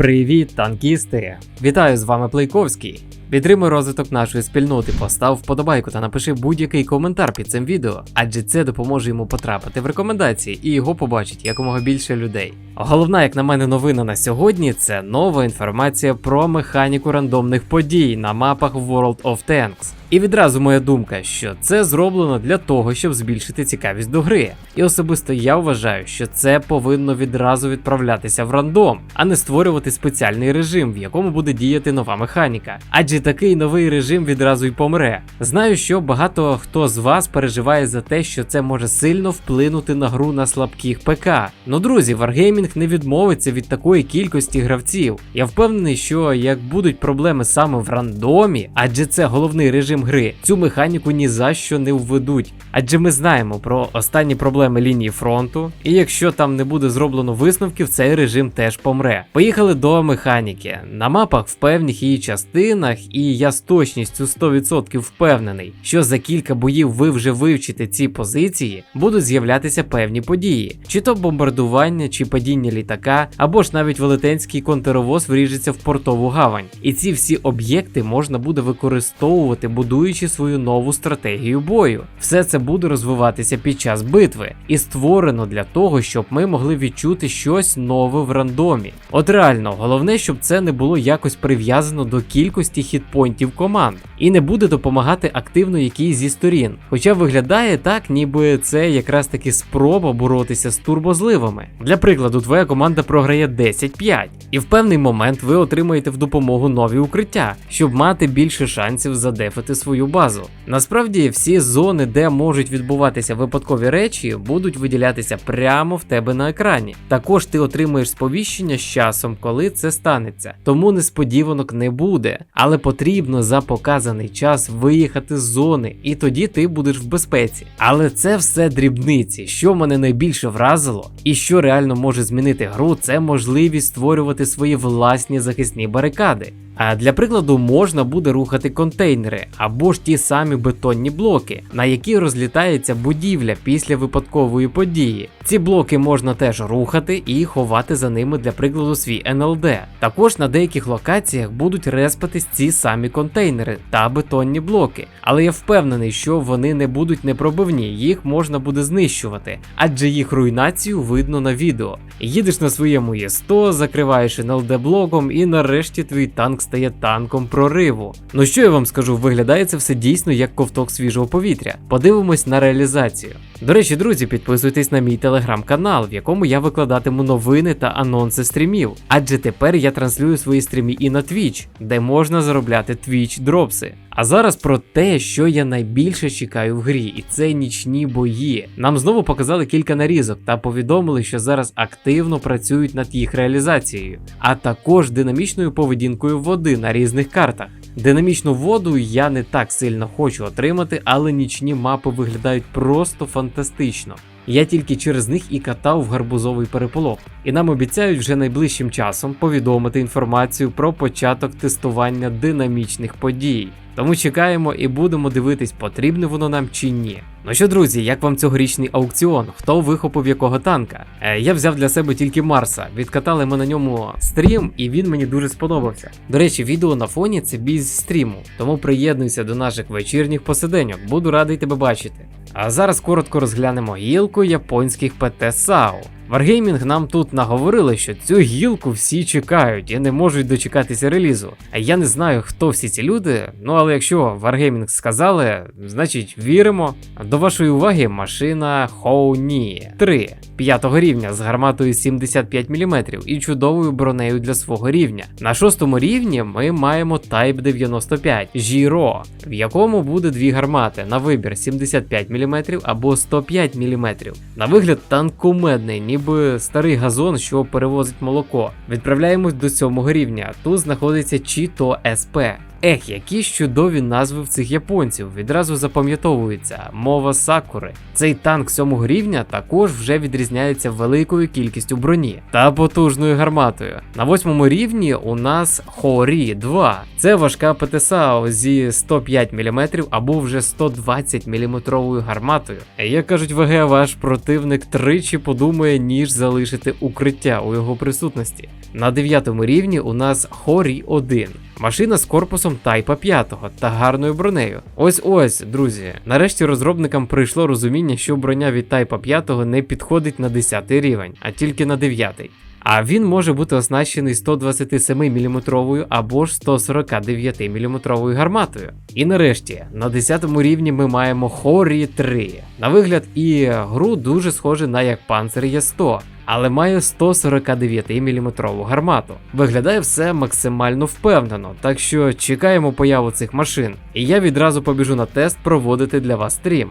Привіт, танкісти! Вітаю з вами Плейковський. Підтримуй розвиток нашої спільноти, постав вподобайку та напиши будь-який коментар під цим відео, адже це допоможе йому потрапити в рекомендації і його побачить якомога більше людей. Головна, як на мене, новина на сьогодні це нова інформація про механіку рандомних подій на мапах World of Tanks. І відразу моя думка, що це зроблено для того, щоб збільшити цікавість до гри. І особисто я вважаю, що це повинно відразу відправлятися в рандом, а не створювати спеціальний режим, в якому буде діяти нова механіка. Адже такий новий режим відразу й помре. Знаю, що багато хто з вас переживає за те, що це може сильно вплинути на гру на слабких ПК. Ну друзі, Wargaming не відмовиться від такої кількості гравців. Я впевнений, що як будуть проблеми саме в рандомі, адже це головний режим гри, цю механіку ні за що не введуть. Адже ми знаємо про останні проблеми лінії фронту, і якщо там не буде зроблено висновків, цей режим теж помре. Поїхали до механіки. На мапах в певних її частинах, і я з точністю 100% впевнений, що за кілька боїв ви вже вивчите ці позиції, будуть з'являтися певні події, чи то бомбардування, чи падіння літака, або ж навіть велетенський контровоз вріжеться в портову гавань. І ці всі об'єкти можна буде використовувати, будуючи свою нову стратегію бою. Все це буде розвиватися під час битви і створено для того, щоб ми могли відчути щось нове в рандомі. От реально, головне, щоб це не було якось прив'язано до кількості хітпойнтів команд і не буде допомагати активно якійсь зі сторін. Хоча виглядає так, ніби це якраз таки спроба боротися з турбозливами. Для прикладу, твоя команда програє 10-5, і в певний момент ви отримаєте в допомогу нові укриття, щоб мати більше шансів задефити свою базу. Насправді, всі зони, де можуть відбуватися випадкові речі, будуть виділятися прямо в тебе на екрані. Також ти отримаєш сповіщення з часом, коли це станеться. Тому несподіванок не буде, але потрібно за показаний час виїхати з зони, і тоді ти будеш в безпеці. Але це все дрібниці. Що мене найбільше вразило, і що реально може змінити гру, це можливість створювати свої власні захисні барикади. А для прикладу можна буде рухати контейнери або ж ті самі бетонні блоки, на які розлітається будівля після випадкової події. Ці блоки можна теж рухати і ховати за ними для прикладу свій НЛД. Також на деяких локаціях будуть респатись ці самі контейнери та бетонні блоки, але я впевнений, що вони не будуть непробивні, їх можна буде знищувати, адже їх руйнацію видно на відео. Їдеш на своєму Є100, закриваєш НЛД блоком, і нарешті твій танк стає танком прориву. Ну що я вам скажу, виглядає це все дійсно як ковток свіжого повітря. Подивимось на реалізацію. До речі, друзі, підписуйтесь на мій телеграм-канал, в якому я викладатиму новини та анонси стрімів. Адже тепер я транслюю свої стрімі і на Twitch, де можна заробляти Twitch дропси. А зараз про те, що я найбільше чекаю в грі, і це нічні бої. Нам знову показали кілька нарізок та повідомили, що зараз активно працюють над їх реалізацією, а також динамічною поведінкою води на різних картах. Динамічну воду я не так сильно хочу отримати, але нічні мапи виглядають просто фантастично. Я тільки через них і катав в гарбузовий переполох, і нам обіцяють вже найближчим часом повідомити інформацію про початок тестування динамічних подій. Тому чекаємо і будемо дивитись, потрібне воно нам чи ні. Ну що, друзі, як вам цьогорічний аукціон? Хто вихопив якого танка? Е, я взяв для себе тільки Марса. Відкатали ми на ньому стрім, і він мені дуже сподобався. До речі, відео на фоні це бій з стріму, тому приєднуйся до наших вечірніх посиденьок, буду радий тебе бачити. А зараз коротко розглянемо гілку японських ПТ САУ. Wargaming нам тут наговорили, що цю гілку всі чекають і не можуть дочекатися релізу. А я не знаю, хто всі ці люди. Ну але якщо Wargaming сказали, значить віримо. До вашої уваги машина Хоуні 3 п'ятого рівня з гарматою 75 мм і чудовою бронею для свого рівня. На шостому рівні ми маємо Type 95 Jiro, в якому буде дві гармати на вибір 75 мм або 105 мм. На вигляд танк кумедний, ніби старий газон, що перевозить молоко. Відправляємось до сьомого рівня. Тут знаходиться Чіто СП. Ех, які чудові назви в цих японців відразу запам'ятовуються. Мова Сакури. Цей танк сьомого рівня також вже відрізняється великою кількістю броні та потужною гарматою. На восьмому рівні у нас Хорі 2. Це важка ПТСАО зі 105 мм або вже 120 мм гарматою. Як кажуть ВГ, ваш противник тричі подумає, ніж залишити укриття у його присутності. На дев'ятому рівні у нас Хорі 1. Машина з корпусом Тайпа 5 та гарною бронею. Ось ось, друзі. Нарешті розробникам прийшло розуміння, що броня від Тайпа 5 не підходить на 10 рівень, а тільки на 9. А він може бути оснащений 127 мм або ж 149 мм гарматою. І нарешті, на 10 рівні ми маємо Хорі 3. На вигляд і гру дуже схоже на як Panzer Є100, але має 149 мм гармату. Виглядає все максимально впевнено, так що чекаємо появу цих машин. І я відразу побіжу на тест проводити для вас стрім.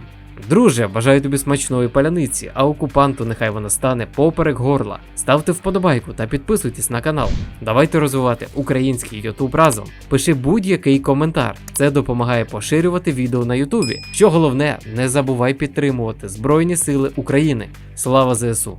Друже, бажаю тобі смачної паляниці, а окупанту нехай вона стане поперек горла. Ставте вподобайку та підписуйтесь на канал. Давайте розвивати український Ютуб разом. Пиши будь-який коментар. Це допомагає поширювати відео на Ютубі. Що головне, не забувай підтримувати Збройні Сили України. Слава ЗСУ!